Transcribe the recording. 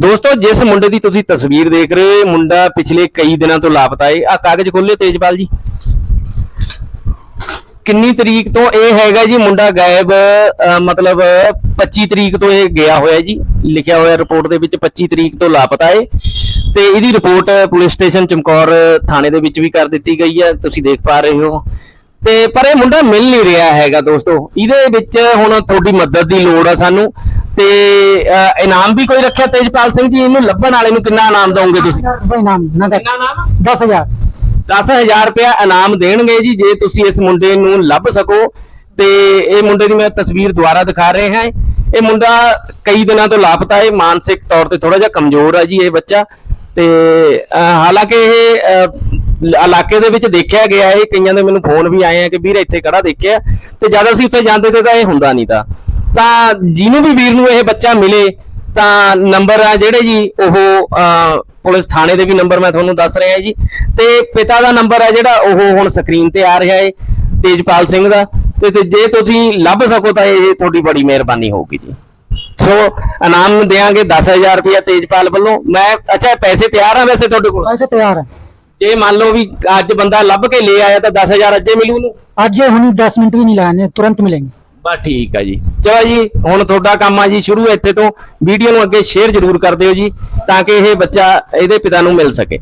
ਦੋਸਤੋ, ਜਿਸ ਮੁੰਡੇ ਦੀ ਤੁਸੀਂ ਤਸਵੀਰ ਦੇਖ ਰਹੇ ਹੋ ਮੁੰਡਾ ਪਿਛਲੇ ਕਈ ਦਿਨਾਂ ਤੋਂ ਲਾਪਤਾ ਹੈ ਆ ਕਾਗਜ਼ ਖੋਲਿਓ ਤੇਜਪਾਲ ਜੀ। ਕਿੰਨੀ ਤਰੀਕ ਤੋਂ ਇਹ ਹੈਗਾ ਜੀ ਮੁੰਡਾ ਗਾਇਬ ਮਤਲਬ 25 ਤਰੀਕ ਤੋਂ ਇਹ ਗਿਆ ਹੋਇਆ ਜੀ। ਲਿਖਿਆ ਹੋਇਆ ਰਿਪੋਰਟ ਦੇ ਵਿੱਚ 25 ਤਰੀਕ ਤੋਂ ਲਾਪਤਾ ਹੈ ਤੇ ਇਹਦੀ ਰਿਪੋਰਟ ਪੁਲਿਸ ਸਟੇਸ਼ਨ ਚਮਕੌਰ ਥਾਣੇ ਦੇ ਵਿੱਚ ਵੀ ਕਰ ਦਿੱਤੀ ਗਈ ਹੈ। ਤੁਸੀਂ ਦੇਖ ਪਾ ਰਹੇ ਹੋ। ਤੇ ਪਰ ਇਹ ਮੁੰਡਾ ਮਿਲ ਨਹੀਂ ਰਿਹਾ ਹੈਗਾ ਦੋਸਤੋ। ਇਹਦੇ ਵਿੱਚ ਹੁਣ ਤੁਹਾਡੀ ਮਦਦ ਦੀ ਲੋੜ ਆ ਸਾਨੂੰ। ਤੇ ਇਨਾਮ ਵੀ ਕੋਈ ਰੱਖਿਆ ਤੇਜਪਾਲ ਸਿੰਘ ਜੀ? ਇਹਨੂੰ ਲੱਭਣ ਵਾਲੇ ਨੂੰ ਕਿੰਨਾ ਇਨਾਮ ਦਿਓਗੇ ਤੁਸੀਂ? ਇਨਾਮ 10000 10000 ਰੁਪਇਆ ਇਨਾਮ ਦੇਣਗੇ ਜੀ ਜੇ ਤੁਸੀਂ ਇਸ ਮੁੰਡੇ ਨੂੰ ਲੱਭ ਸਕੋ। ਤੇ ਇਹ ਮੁੰਡੇ ਦੀ ਮੈਂ ਤਸਵੀਰ ਦੁਬਾਰਾ ਦਿਖਾ ਰਹੇ ਹਾਂ। ਇਹ ਮੁੰਡਾ ਕਈ ਦਿਨਾਂ ਤੋਂ ਲਾਪਤਾ ਹੈ। ਮਾਨਸਿਕ ਤੌਰ ਤੇ ਥੋੜਾ ਜਿਹਾ ਕਮਜ਼ੋਰ ਹੈ ਜੀ ਇਹ ਬੱਚਾ। ਤੇ ਹਾਲਾਂਕਿ ਇਹ ਇਲਾਕੇ ਦੇ ਵਿੱਚ ਦੇਖਿਆ ਗਿਆ ਹੈ ਕਈਆਂ ਦੇ ਮੈਨੂੰ ਫੋਨ ਵੀ ਆਏ ਆ ਕਿ ਵੀਰ ਇੱਥੇ ਕੜਾ ਦੇਖਿਆ। ਤੇ ਜਦ ਅਸੀਂ ਉੱਥੇ ਜਾਂਦੇ ਤੇ ਤਾਂ ਇਹ ਹੁੰਦਾ ਨਹੀਂ ਤਾਂ। ਤਾਂ ਜਿਹਨੂੰ ਵੀ ਵੀਰ ਨੂੰ ਇਹ ਬੱਚਾ ਮਿਲੇ, ਤਾਂ ਨੰਬਰ ਆ ਜਿਹੜੇ ਜੀ, ਉਹ ਪੁਲਿਸ ਥਾਣੇ ਦੇ ਵੀ ਨੰਬਰ ਮੈਂ ਤੁਹਾਨੂੰ ਦੱਸ ਰਿਹਾ ਜੀ। ਤੇ ਪਿਤਾ ਦਾ ਨੰਬਰ ਹੈ ਜਿਹੜਾ, ਉਹ ਹੁਣ ਸਕਰੀਨ ਤੇ ਆ ਰਿਹਾ ਹੈ ਤੇਜਪਾਲ ਸਿੰਘ ਦਾ। ਤੇ ਜੇ ਤੁਸੀਂ ਲੱਭ ਸਕੋ ਤਾਂ ਇਹ ਤੁਹਾਡੀ ਬੜੀ ਮਿਹਰਬਾਨੀ ਹੋਊਗੀ ਜੀ। ਸੋ, ਇਨਾਮ ਦੇਾਂਗੇ 10000 ਰੁਪਏ ਤੇਜਪਾਲ ਵੱਲੋਂ। ਮੈਂ, ਅੱਛਾ, ਪੈਸੇ ਤਿਆਰ ਆ ਵੈਸੇ ਤੁਹਾਡੇ ਕੋਲ? ਪੈਸੇ ਤਿਆਰ ਆ। ਜੇ ਮੰਨ ਲਓ ਵੀ ਅੱਜ ਬੰਦਾ ਲੱਭ ਕੇ ਲੈ ਆਇਆ ਤਾਂ 10000 ਅੱਜੇ ਮਿਲੂ ਉਹਨੂੰ। ਅੱਜ ਹੁਣੀ 10 ਮਿੰਟ ਵੀ ਨਹੀਂ ਲਾਣੇ ਤੁਰੰਤ ਮਿਲेंगे ਬਾ ਠੀਕ ਆ ਜੀ। ਚਲੋ ਜੀ ਹੁਣ ਤੁਹਾਡਾ ਕੰਮ ਆ ਜੀ ਸ਼ੁਰੂ ਇੱਥੇ ਤੋਂ। ਵੀਡੀਓ ਨੂੰ ਅੱਗੇ ਸ਼ੇਅਰ ਜ਼ਰੂਰ ਕਰ ਦਿਓ ਜੀ ਤਾਂ ਕਿ ਇਹ ਬੱਚਾ ਇਹਦੇ ਪਿਤਾ ਨੂੰ ਮਿਲ ਸਕੇ।